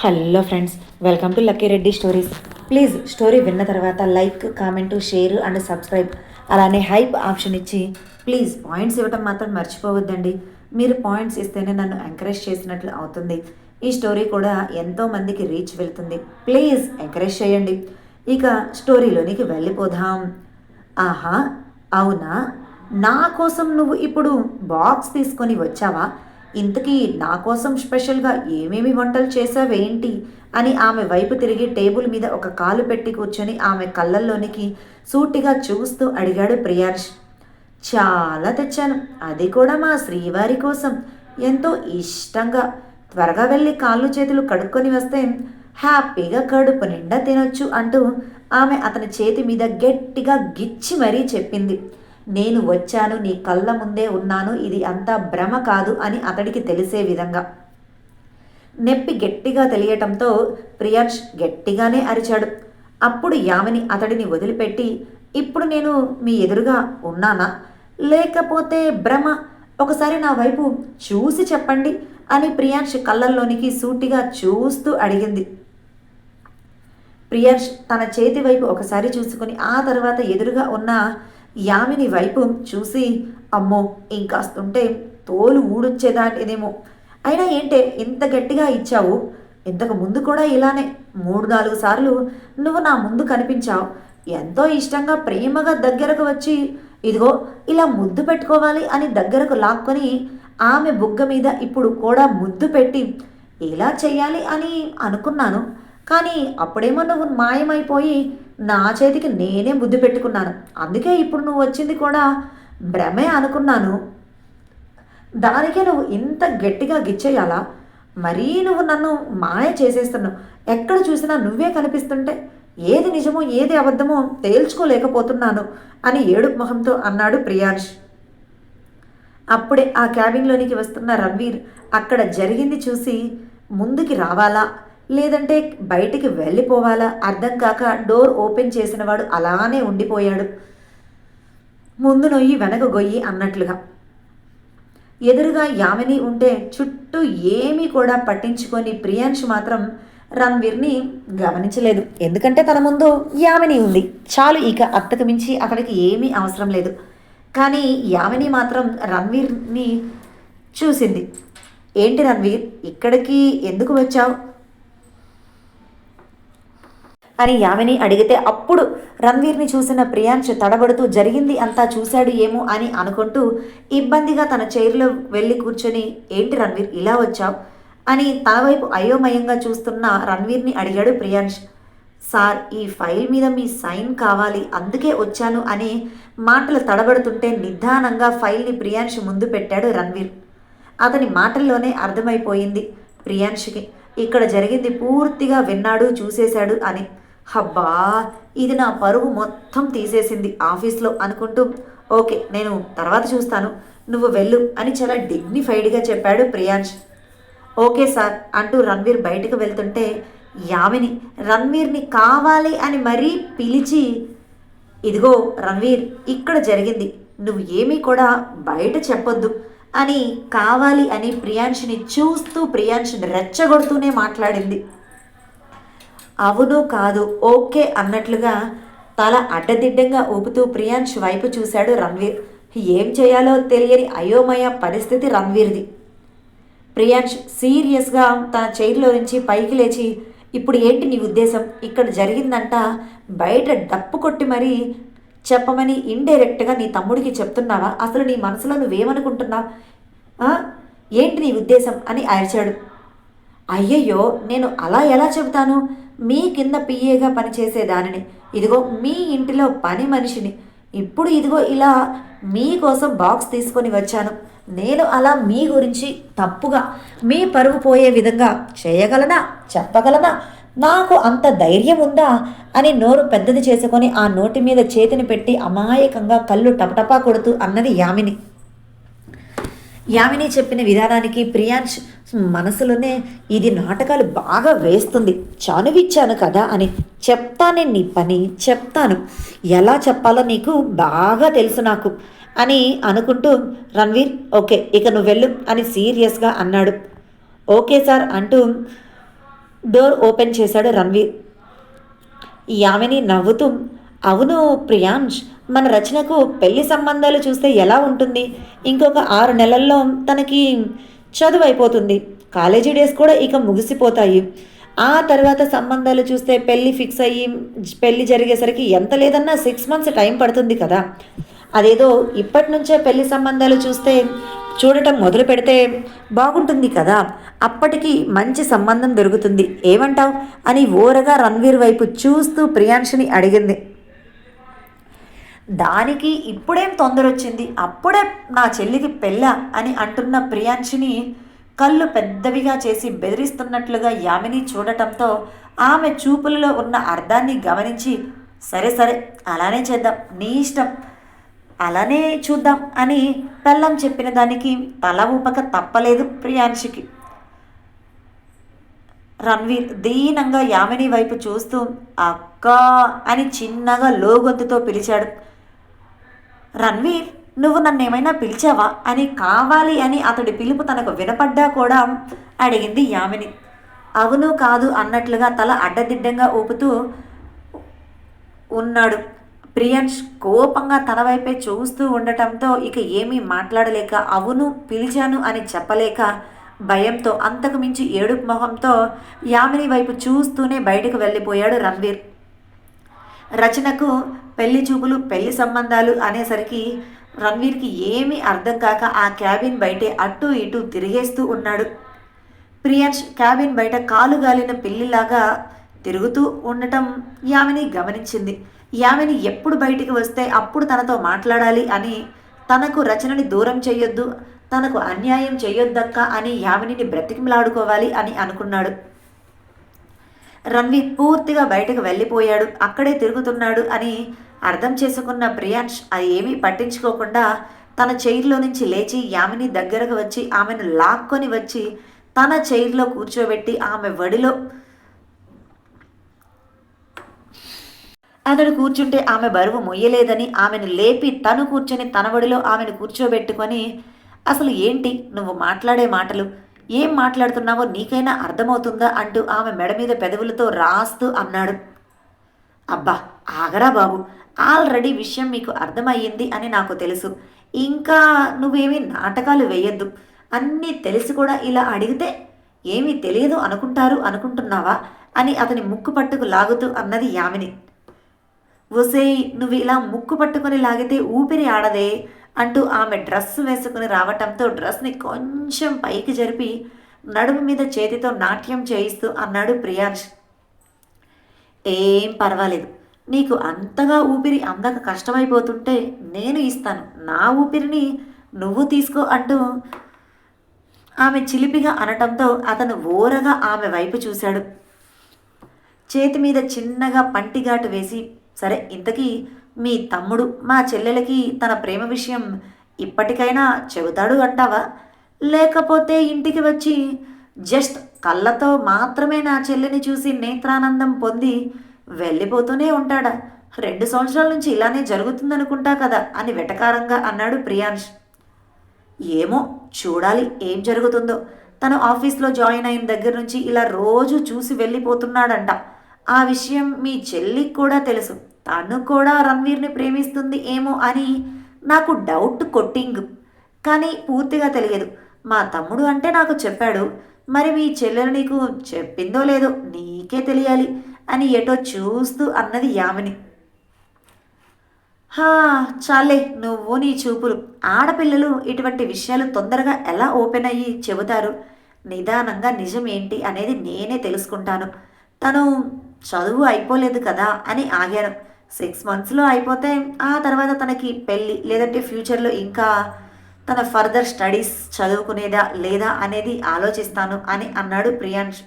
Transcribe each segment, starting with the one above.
Hello friends welcome to lucky Reddy stories please story విన్న తర్వాత like comment share and subscribe అలానే hype option ఇచ్చి please points ఇవ్వటం మాత్రం మర్చిపోవద్దండి. మీరు పాయింట్స్ ఇస్తేనే నన్ను ఎంకరేజ్ చేసినట్లు అవుతుంది. ఈ స్టోరీ కూడా ఎంతో మందికి రీచ్ వెళ్తుంది. ప్లీజ్ ఎంకరేజ్ చేయండి. ఇక స్టోరీలోనికి వెళ్ళిపోదాం. ఆహా అవునా? నా కోసం నువ్వు ఇప్పుడు బాక్స్ తీసుకొని వచ్చావా? ఇంతకీ నా కోసం స్పెషల్గా ఏమేమి వంటలు చేసావేంటి అని ఆమె వైపు తిరిగి టేబుల్ మీద ఒక కాలు పెట్టి కూర్చొని ఆమె కళ్ళల్లోనికి సూటిగా చూస్తూ అడిగాడు ప్రియాంష్ చాలా తెచ్చాను. అది కూడా మా శ్రీవారి కోసం. ఎంతో ఇష్టంగా. త్వరగా వెళ్ళి కాళ్ళు చేతులు కడుక్కొని వస్తే హ్యాపీగా కడుపు నిండా తినొచ్చు అంటూ ఆమె అతని చేతి మీద గట్టిగా గిచ్చి మరీ చెప్పింది. నేను వచ్చాను నీ కళ్ళ ముందే ఉన్నాను ఇది అంతా భ్రమ కాదు అని అతడికి తెలిసే విధంగా. నెప్పి గట్టిగా తెలియటంతో ప్రియాంష్ గట్టిగానే అరిచాడు. అప్పుడు యామిని అతడిని వదిలిపెట్టి ఇప్పుడు నేను మీ ఎదురుగా ఉన్నానా? లేకపోతే భ్రమ? ఒకసారి నా వైపు చూసి చెప్పండి అని ప్రియాంష్ కళ్ళల్లోనికి సూటిగా చూస్తూ అడిగింది. ప్రియాంష్ తన చేతి వైపు ఒకసారి చూసుకుని ఆ తర్వాత ఎదురుగా ఉన్న యామిని వైపు చూసి అమ్మో ఇంకాస్తుంటే తోలు ఊడొచ్చేదానిదేమో అయినా ఏంటే ఇంత గట్టిగా ఇచ్చావు? ఇంతకు ముందు కూడా ఇలానే. మూడు నాలుగు సార్లు నువ్వు నా ముందు కనిపించావు. ఎంతో ఇష్టంగా ప్రేమగా దగ్గరకు వచ్చి ఇదిగో ఇలా ముద్దు పెట్టుకోవాలి అని దగ్గరకు లాక్కొని ఆమె బుగ్గ మీద ఇప్పుడు కూడా ముద్దు పెట్టి ఇలా చెయ్యాలి అని అనుకున్నాను. కానీ అప్పుడేమో నువ్వు మాయమైపోయి నా చేతికి నేనే ముద్దు పెట్టుకున్నాను. అందుకే ఇప్పుడు నువ్వు వచ్చింది కూడా భ్రమే అనుకున్నాను. దానికే నువ్వు ఇంత గట్టిగా గిచ్చేయాలా? మరీ నువ్వు నన్ను మాయ చేసేస్తున్నావు. ఎక్కడ చూసినా నువ్వే కనిపిస్తుంటే ఏది నిజమో ఏది అబద్ధమో తేల్చుకోలేకపోతున్నాను అని ఏడుపు మొహంతో అన్నాడు ప్రియాంష్. అప్పుడే ఆ క్యాబిన్లోనికి వస్తున్న రణ్వీర్ అక్కడ జరిగింది చూసి ముందుకి రావాలా? లేదంటే బయటికి వెళ్ళిపోవాలా? అర్థం కాక డోర్ ఓపెన్ చేసినవాడు అలానే ఉండిపోయాడు. ముందు నొయ్యి వెనక గొయ్యి అన్నట్లుగా. ఎదురుగా యామిని ఉంటే చుట్టూ ఏమీ కూడా పట్టించుకొని ప్రియాంష్ మాత్రం రణ్వీర్ని గమనించలేదు. ఎందుకంటే తన ముందు యామిని ఉంది. చాలు ఇక అత్తకు మించి అతడికి ఏమీ అవసరం లేదు. కానీ యామిని మాత్రం రణ్వీర్ని చూసింది. ఏంటి రణ్వీర్? ఇక్కడికి ఎందుకు వచ్చావు? అని యామిని అడిగితే అప్పుడు రణ్వీర్ని చూసిన ప్రియాంష్ తడబడుతూ జరిగింది అంతా చూశాడు ఏమో అని అనుకుంటూ ఇబ్బందిగా తన చైర్లో వెళ్ళి కూర్చొని ఏంటి రణ్వీర్ ఇలా వచ్చావు? అని తన వైపు అయోమయంగా చూస్తున్న రణ్వీర్ని అడిగాడు ప్రియాంష్ సార్ ఈ ఫైల్ మీద మీ సైన్ కావాలి అందుకే వచ్చాను అని మాటలు తడబడుతుంటే నిదానంగా ఫైల్ని ప్రియాంష్ ముందు పెట్టాడు రణ్వీర్. అతని మాటల్లోనే అర్థమైపోయింది ప్రియాంష్కి ఇక్కడ జరిగింది పూర్తిగా విన్నాడు చూసేశాడు అని. హబ్బా ఇది నా పరువు మొత్తం తీసేసింది ఆఫీస్లో అనుకుంటూ. ఓకే నేను తర్వాత చూస్తాను. నువ్వు వెళ్ళు అని చాలా డిగ్నిఫైడ్గా చెప్పాడు ప్రియాంష్ ఓకే సార్ అంటూ రణ్వీర్ బయటకు వెళ్తుంటే యామిని రణ్వీర్ని కావాలి అని మరీ పిలిచి ఇదిగో రణ్వీర్ ఇక్కడ జరిగింది. నువ్వు ఏమీ కూడా బయట చెప్పొద్దు అని కావాలి అని ప్రియాంష్ని చూస్తూ ప్రియాంష్ని రెచ్చగొడుతూనే మాట్లాడింది. అవును కాదు ఓకే అన్నట్లుగా తల అడ్డదిడ్డంగా ఊపుతూ ప్రియాంష్ వైపు చూశాడు రణ్వీర్. ఏం చేయాలో తెలియని అయోమయ పరిస్థితి రణ్వీర్ది. ప్రియాంష్ సీరియస్గా తన చైర్లో నుంచి పైకి లేచి ఇప్పుడు ఏంటి నీ ఉద్దేశం? ఇక్కడ జరిగిందంట. బయట డప్పు కొట్టి మరీ చెప్పమని ఇండైరెక్ట్గా నీ తమ్ముడికి చెప్తున్నావా? అసలు నీ మనసులో నువ్వేమనుకుంటున్నావు? ఏంటి నీ ఉద్దేశం? అని అరిచాడు. అయ్యయ్యో నేను అలా ఎలా చెబుతాను? మీ కింద పిఏగా పనిచేసేదానిని ఇదిగో మీ ఇంటిలో పని మనిషిని. ఇప్పుడు ఇదిగో ఇలా మీకోసం బాక్స్ తీసుకొని వచ్చాను. నేను అలా మీ గురించి తప్పుగా మీ పరువు పోయే విధంగా చేయగలనా? చెప్పగలనా? నాకు అంత ధైర్యం ఉందా? అని నోరు పెద్దది చేసుకొని ఆ నోటి మీద చేతిని పెట్టి అమాయకంగా కళ్ళు టపటపా కొడుతూ అన్నది యామిని. యామిని చెప్పిన విధానానికి ప్రియాంష్ మనసులోనే ఇది నాటకాలు బాగా వేస్తుంది. చనువిచ్చాను కదా అని చెప్తానే నీ పని చెప్తాను. ఎలా చెప్పాలో నీకు బాగా తెలుసు నాకు అని అనుకుంటూ రణ్వీర్ ఓకే ఇక నువ్వు వెళ్ళు అని సీరియస్గా అన్నాడు. ఓకే సార్ అంటూ డోర్ ఓపెన్ చేశాడు రణ్వీర్. యామిని నవ్వుతూ అవును ప్రియాంష్ మన రచనకు పెళ్ళి సంబంధాలు చూస్తే ఎలా ఉంటుంది? ఇంకొక ఆరు నెలల్లో తనకి చదువు అయిపోతుంది కాలేజీ డేస్ కూడా ఇక ముగిసిపోతాయి. ఆ తర్వాత సంబంధాలు చూస్తే పెళ్ళి ఫిక్స్ అయ్యి పెళ్ళి జరిగేసరికి ఎంత లేదన్నా సిక్స్ మంత్స్ టైం పడుతుంది కదా. అదేదో ఇప్పటి నుంచే పెళ్ళి సంబంధాలు చూస్తే చూడటం మొదలు పెడితే బాగుంటుంది కదా. అప్పటికి మంచి సంబంధం దొరుకుతుంది. ఏమంటావ్? అని ఓరగా రణ్వీర్ వైపు చూస్తూ ప్రియాంషిని అడిగింది. దానికి ఇప్పుడేం తొందర వచ్చింది అప్పుడే నా చెల్లికి పెళ్ళ అని అంటున్న ప్రియాంశిని కళ్ళు పెద్దవిగా చేసి బెదిరిస్తున్నట్లుగా యామిని చూడటంతో ఆమె చూపులలో ఉన్న అర్థాన్ని గమనించి సరే సరే అలానే చేద్దాం నీ ఇష్టం అలానే చూద్దాం అని పెళ్ళం చెప్పిన దానికి తల ఊపక తప్పలేదు ప్రియాంశికి. రణ్వీర్ దీనంగా యామిని వైపు చూస్తూ అక్క అని చిన్నగా లోగొంతుతో పిలిచాడు. రణ్వీర్ నువ్వు నన్ను ఏమైనా పిలిచావా? అని కావాలి అని అతడి పిలుపు తనకు వినపడ్డా కూడా అడిగింది యామిని. అవును కాదు అన్నట్లుగా తల అడ్డదిడ్డంగా ఊపుతూ ఉన్నాడు. ప్రియాంష్ కోపంగా తన వైపే చూస్తూ ఉండటంతో ఇక ఏమీ మాట్లాడలేక అవును పిలిచాను అని చెప్పలేక భయంతో అంతకు మించి ఏడుపు మొహంతో యామిని వైపు చూస్తూనే బయటకు వెళ్ళిపోయాడు రణ్వీర్. రచనకు పెళ్ళి చూపులు పెళ్ళి సంబంధాలు అనేసరికి రణ్వీర్కి ఏమీ అర్థం కాక ఆ క్యాబిన్ బయటే అటు ఇటు తిరిగేస్తూ ఉన్నాడు. ప్రియాంష్ క్యాబిన్ బయట కాలు గాలిన పిల్లిలాగా తిరుగుతూ ఉండటం యామిని గమనించింది. యామిని ఎప్పుడు బయటికి వస్తే అప్పుడు తనతో మాట్లాడాలి అని తనకు రచనని దూరం చేయొద్దు తనకు అన్యాయం చేయొద్దక్క అని యామినిని బ్రతికిమలాడుకోవాలి అని అనుకున్నాడు. రణ్వి పూర్తిగా బయటకు వెళ్ళిపోయాడు. అక్కడే తిరుగుతున్నాడు అని అర్థం చేసుకున్న ప్రియాంష్ అది ఏమీ పట్టించుకోకుండా తన చైర్లో నుంచి లేచి యామిని దగ్గరకు వచ్చి ఆమెను లాక్కొని వచ్చి తన చైర్లో కూర్చోబెట్టి ఆమె వడిలో అతడు కూర్చుంటే ఆమె బరువు మొయ్యలేదని ఆమెను లేపి తను కూర్చొని తన వడిలో ఆమెను కూర్చోబెట్టుకొని అసలు ఏంటి? నువ్వు మాట్లాడే మాటలు ఏం మాట్లాడుతున్నావో నీకైనా అర్థమవుతుందా అంటూ ఆమె మెడ మీద పెదవులతో రాస్తూ అన్నాడు. అబ్బా ఆగరా బాబు. ఆల్రెడీ విషయం మీకు అర్థమయ్యింది అని నాకు తెలుసు. ఇంకా నువ్వేమీ నాటకాలు వేయొద్దు. అన్నీ తెలిసి కూడా ఇలా అడిగితే ఏమీ తెలియదు అనుకుంటారు అనుకుంటున్నావా అని అతని ముక్కు పట్టుకు లాగుతూ అన్నది యామిని. ఒసేయ్ నువ్వు ఇలా ముక్కు పట్టుకొని లాగితే ఊపిరి ఆడదే. అంటూ ఆమె డ్రెస్ వేసుకుని రావటంతో డ్రెస్ని కొంచెం పైకి జరిపి నడుము మీద చేతితో నాట్యం చేయిస్తూ అన్నాడు ప్రియాంష్ ఏం పర్వాలేదు. నీకు అంతగా ఊపిరి అందక కష్టమైపోతుంటే నేను ఇస్తాను. నా ఊపిరిని నువ్వు తీసుకో అంటూ ఆమె చిలిపిగా అనటంతో అతను ఓరగా ఆమె వైపు చూశాడు. చేతి మీద చిన్నగా పంటిఘాటు వేసి సరే ఇంతకీ మీ తమ్ముడు మా చెల్లెలకి తన ప్రేమ విషయం ఇప్పటికైనా చెబుతాడు అంటావా? లేకపోతే ఇంటికి వచ్చి జస్ట్ కళ్ళతో మాత్రమే నా చెల్లిని చూసి నేత్రానందం పొంది వెళ్ళిపోతూనే ఉంటాడా? రెండు సంవత్సరాల నుంచి ఇలానే జరుగుతుందనుకుంటా కదా అని వెటకారంగా అన్నాడు ప్రియాంష్ ఏమో చూడాలి ఏం జరుగుతుందో. తను ఆఫీస్లో జాయిన్ అయిన దగ్గర నుంచి ఇలా రోజు చూసి వెళ్ళిపోతున్నాడంట. ఆ విషయం మీ చెల్లికి కూడా తెలుసు. తను కూడా రణ్వీర్ని ప్రేమిస్తుంది ఏమో అని నాకు డౌట్ కొట్టింగ్. కానీ పూర్తిగా తెలియదు. మా తమ్ముడు అంటే నాకు చెప్పాడు. మరి మీ చెల్లెలు నీకు చెప్పిందో లేదో నీకే తెలియాలి అని ఎటో చూస్తూ అన్నది యామిని. హా చాలే నువ్వు నీ చూపులు. ఆడపిల్లలు ఇటువంటి విషయాలు తొందరగా ఎలా ఓపెన్ అయ్యి చెబుతారు? నిదానంగా నిజం ఏంటి అనేది నేనే తెలుసుకుంటాను. తను చదువు అయిపోలేదు కదా అని ఆగాను. సిక్స్ మంత్స్లో అయిపోతే ఆ తర్వాత తనకి పెళ్ళి లేదంటే ఫ్యూచర్లో ఇంకా తన ఫర్దర్ స్టడీస్ చదువుకునేదా లేదా అనేది ఆలోచిస్తాను అని అన్నాడు ప్రియాంష్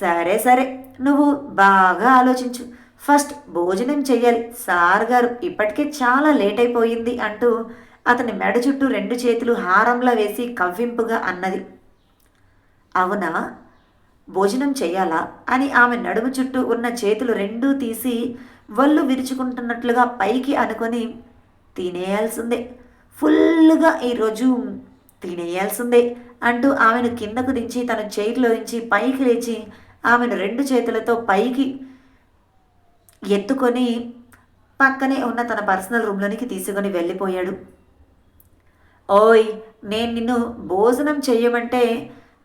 సరే సరే నువ్వు బాగా ఆలోచించు. ఫస్ట్ భోజనం చెయ్యాలి. సార్ గారు ఇప్పటికే చాలా లేట్ అయిపోయింది అంటూ అతని మెడ చుట్టూ రెండు చేతులు హారంలా వేసి కవ్వింపుగా అన్నది. అవునా? భోజనం చెయ్యాలా అని ఆమె నడుము చుట్టూ ఉన్న చేతులు రెండూ తీసి వల్లు విరుచుకుంటున్నట్లుగా పైకి అనుకొని తినేయాల్సిందే. ఫుల్గా ఈరోజు తినేయాల్సిందే అంటూ ఆమెను కిందకు దించి తన చైర్లో నుంచి పైకి లేచి ఆమెను రెండు చేతులతో పైకి ఎత్తుకొని పక్కనే ఉన్న తన పర్సనల్ రూమ్లోనికి తీసుకొని వెళ్ళిపోయాడు. ఓయ్ నేను నిన్ను భోజనం చెయ్యమంటే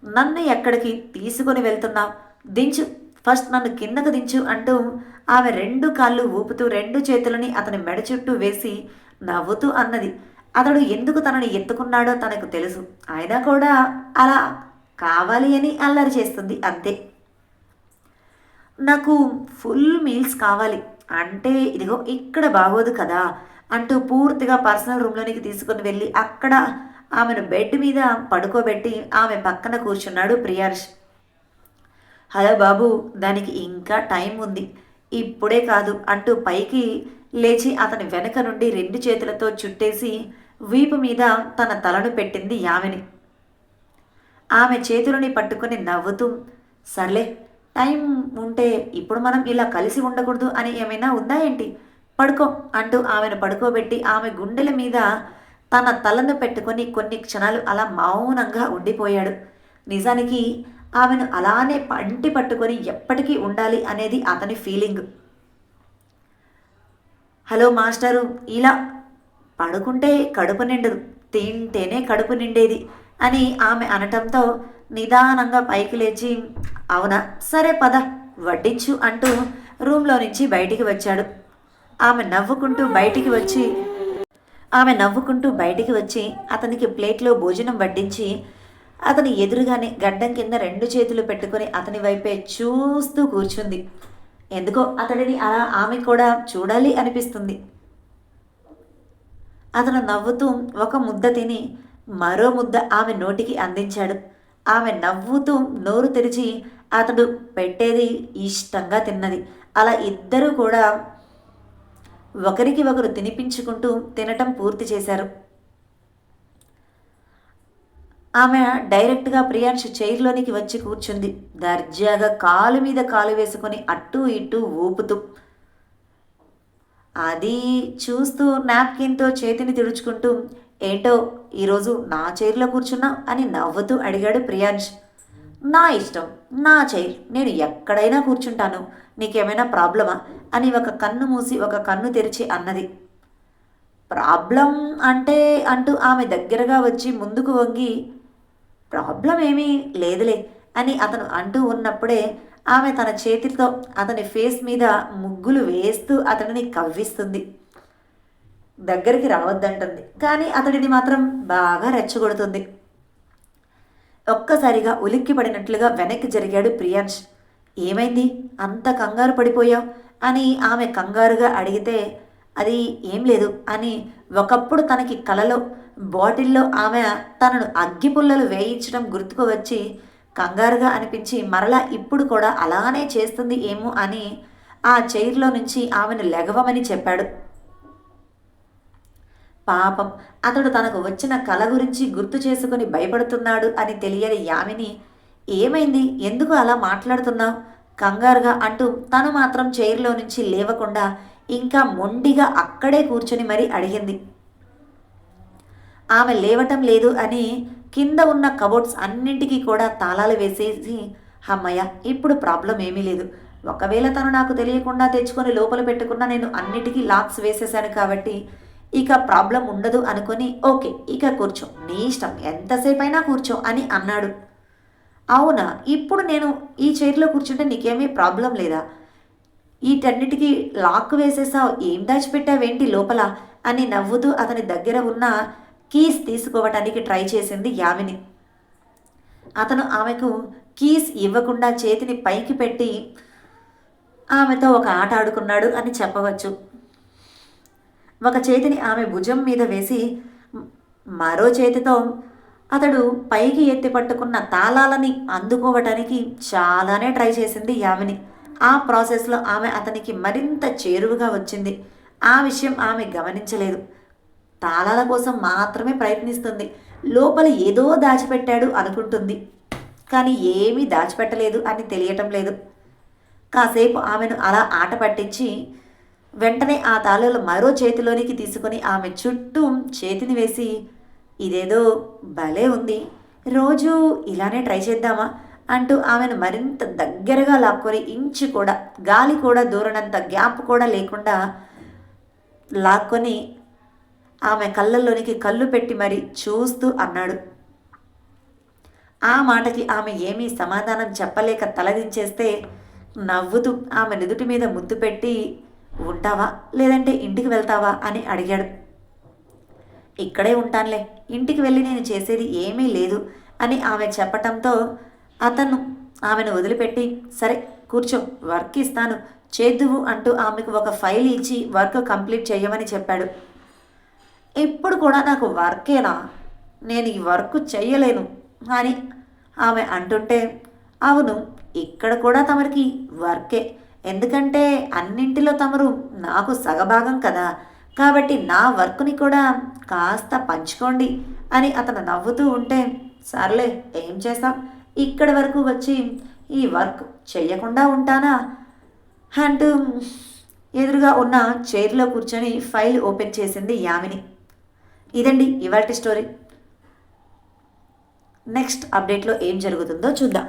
నన్ను ఎక్కడికి తీసుకొని వెళ్తున్నావు? దించు. ఫస్ట్ నన్ను కిందకు దించు అంటూ ఆమె రెండు కాళ్ళు ఊపుతూ రెండు చేతులని అతని మెడ చుట్టూ వేసి నవ్వుతూ అన్నది. అతడు ఎందుకు తనని ఎత్తుకున్నాడో తనకు తెలుసు. అయినా కూడా అలా కావాలి అని అల్లరి చేస్తుంది అంతే. నాకు ఫుల్ మీల్స్ కావాలి. అంటే ఇదిగో ఇక్కడ బాగోదు కదా అంటూ పూర్తిగా పర్సనల్ రూమ్లోనికి తీసుకుని వెళ్ళి అక్కడ ఆమెను బెడ్ మీద పడుకోబెట్టి ఆమె పక్కన కూర్చున్నాడు ప్రియార్ష్. హలో బాబు దానికి ఇంకా టైం ఉంది. ఇప్పుడే కాదు అంటూ పైకి లేచి అతని వెనక నుండి రెండు చేతులతో చుట్టేసి వీపు మీద తన తలను పెట్టింది యామిని. ఆమె చేతులని పట్టుకొని నవ్వుతూ సర్లే టైం ఉంటే ఇప్పుడు మనం ఇలా కలిసి ఉండకూడదు అని ఏమైనా ఉందా ఏంటి? పడుకో అంటూ ఆమెను పడుకోబెట్టి ఆమె గుండెల మీద తన తలను పెట్టుకొని కొన్ని క్షణాలు అలా మౌనంగా ఉండిపోయాడు. నిజానికి ఆమెను అలానే పంటి పట్టుకొని ఎప్పటికీ ఉండాలి అనేది అతని ఫీలింగ్. హలో మాస్టరు ఇలా పడుకుంటే కడుపు నిండదు తింటేనే కడుపు నిండేది అని ఆమె అనటంతో నిదానంగా పైకి లేచి అవునా? సరే పద వడ్డించు అంటూ రూమ్లో నుంచి బయటికి వచ్చాడు. ఆమె నవ్వుకుంటూ బయటికి వచ్చి ఆమె నవ్వుకుంటూ బయటికి వచ్చి అతనికి ప్లేట్లో భోజనం వడ్డించి అతని ఎదురుగానే గడ్డం కింద రెండు చేతులు పెట్టుకొని అతని వైపే చూస్తూ కూర్చుంది. ఎందుకో అతడిని అలా ఆమె కూడా చూడాలి అనిపిస్తుంది. అతను నవ్వుతూ ఒక ముద్ద తిని మరో ముద్ద ఆమె నోటికి అందించాడు. ఆమె నవ్వుతూ నోరు తెరిచి అతడు పెట్టేది ఇష్టంగా తిన్నది. అలా ఇద్దరూ కూడా ఒకరికి ఒకరు తినిపించుకుంటూ తినటం పూర్తి చేశారు. ఆమె డైరెక్ట్గా ప్రియాంష్ చైర్లోనికి వచ్చి కూర్చుంది. దర్జాగా కాలు మీద కాలు వేసుకొని అటు ఇటు ఊపుతూ. అది చూస్తూ నాప్కిన్తో చేతిని తుడుచుకుంటూ ఏంటో ఈరోజు నా చైర్లో కూర్చున్నా? అని నవ్వుతూ అడిగాడు ప్రియాంష్ నా ఇష్టం నా చైర్ నేను ఎక్కడైనా కూర్చుంటాను. నీకేమైనా ప్రాబ్లమా? అని ఒక కన్ను మూసి ఒక కన్ను తెరిచి అన్నది. ప్రాబ్లం అంటే అంటూ ఆమె దగ్గరగా వచ్చి ముందుకు వంగి ప్రాబ్లం ఏమీ లేదులే అని అతను అంటూ ఉన్నప్పుడే ఆమె తన చేతితో అతని ఫేస్ మీద ముగ్గులు వేస్తూ అతనిని కవ్విస్తుంది. దగ్గరికి రావద్దంటుంది కానీ అతడిని మాత్రం బాగా రెచ్చగొడుతుంది. ఒక్కసారిగా ఉలిక్కి పడినట్లుగా వెనక్కి జరిగాడు ప్రియాంష్ ఏమైంది? అంత కంగారు పడిపోయావు? అని ఆమె కంగారుగా అడిగితే అది ఏం లేదు అని ఒకప్పుడు తనకి కలలో బాటిల్లో ఆమె తనను అగ్గిపుల్లలు వేయించడం గుర్తుకు వచ్చి కంగారుగా అనిపించి మరలా ఇప్పుడు కూడా అలానే చేస్తుంది ఏమో అని ఆ చైర్లో నుంచి ఆమెను లెగవమని చెప్పాడు. పాపం అతడు తనకు వచ్చిన కళ గురించి గుర్తు చేసుకుని భయపడుతున్నాడు అని తెలియని యామిని ఏమైంది? ఎందుకు అలా మాట్లాడుతున్నావు కంగారుగా అంటూ తను మాత్రం చైర్లో నుంచి లేవకుండా ఇంకా మొండిగా అక్కడే కూర్చుని మరీ అడిగింది. ఆమె లేవటం లేదు అని కింద ఉన్న కబోర్డ్స్ అన్నింటికీ కూడా తాళాలు వేసేసి అమ్మయ్య ఇప్పుడు ప్రాబ్లం ఏమీ లేదు. ఒకవేళ తను నాకు తెలియకుండా తెచ్చుకొని లోపల పెట్టుకున్న నేను అన్నిటికీ లాక్స్ వేసేశాను కాబట్టి ఇక ప్రాబ్లం ఉండదు అనుకొని ఓకే ఇక కూర్చో. నీ ఇష్టం. ఎంతసేపైనా కూర్చో అని అన్నాడు. అవునా? ఇప్పుడు నేను ఈ చైర్లో కూర్చుంటే నీకేమీ ప్రాబ్లం లేదా? వీటన్నిటికీ లాక్ వేసేసావు ఏం దాచిపెట్టావేంటి లోపల? అని నవ్వుతూ అతని దగ్గర ఉన్న కీస్ తీసుకోవటానికి ట్రై చేసింది యామిని. అతను ఆమెకు కీస్ ఇవ్వకుండా చేతిని పైకి పెట్టి ఆమెతో ఒక ఆట ఆడుకున్నాడు అని చెప్పవచ్చు. ఒక చేతిని ఆమె భుజం మీద వేసి మరో చేతితో అతడు పైకి ఎత్తి పట్టుకున్న తాళాలని అందుకోవటానికి చాలానే ట్రై చేసింది యామిని. ఆ ప్రాసెస్లో ఆమె అతనికి మరింత చేరువుగా వచ్చింది. ఆ విషయం ఆమె గమనించలేదు. తాళాల కోసం మాత్రమే ప్రయత్నిస్తుంది. లోపల ఏదో దాచిపెట్టాడు అనుకుంటుంది. కానీ ఏమీ దాచిపెట్టలేదు అని తెలియటం లేదు. కాసేపు ఆమెను అలా ఆట పట్టించి వెంటనే ఆ తాళాలు మరో చేతిలోనికి తీసుకొని ఆమె చుట్టూ చేతిని వేసి ఇదేదో భలే ఉంది. రోజు ఇలానే ట్రై చేద్దామా? అంటూ ఆమెను మరింత దగ్గరగా లాక్కొని ఇంచు కూడా గాలి కూడా దూరనంత గ్యాప్ కూడా లేకుండా లాక్కొని ఆమె కళ్ళల్లోనికి కళ్ళు పెట్టి మరి చూస్తూ అన్నాడు. ఆ మాటకి ఆమె ఏమీ సమాధానం చెప్పలేక తలదించేస్తే నవ్వుతూ ఆమె నుదుటి మీద ముద్దు పెట్టి ఉంటావా? లేదంటే ఇంటికి వెళ్తావా? అని అడిగాడు. ఇక్కడే ఉంటానులే ఇంటికి వెళ్ళి నేను చేసేది ఏమీ లేదు అని ఆమె చెప్పటంతో అతను ఆమెను వదిలిపెట్టి సరే కూర్చో వర్క్ ఇస్తాను చేద్దువు అంటూ ఆమెకు ఒక ఫైల్ ఇచ్చి వర్క్ కంప్లీట్ చేయమని చెప్పాడు. ఇప్పుడు కూడా నాకు వర్కేనా? నేను ఈ వర్క్ చెయ్యలేను అని ఆమె అంటుంటే అవును ఇక్కడ కూడా తమరికి వర్కే ఎందుకంటే అన్నింటిలో తమరు నాకు సగభాగం కదా. కాబట్టి నా వర్క్ని కూడా కాస్త పంచుకోండి అని అతను నవ్వుతూ ఉంటే సర్లే ఏం చేస్తాం? ఇక్కడి వరకు వచ్చి ఈ వర్క్ చేయకుండా ఉంటానా? అంటూ ఎదురుగా ఉన్న చైర్లో కూర్చొని ఫైల్ ఓపెన్ చేసింది యామిని. ఇదండి ఇవాటి స్టోరీ. నెక్స్ట్ అప్డేట్లో ఏం జరుగుతుందో చూద్దాం.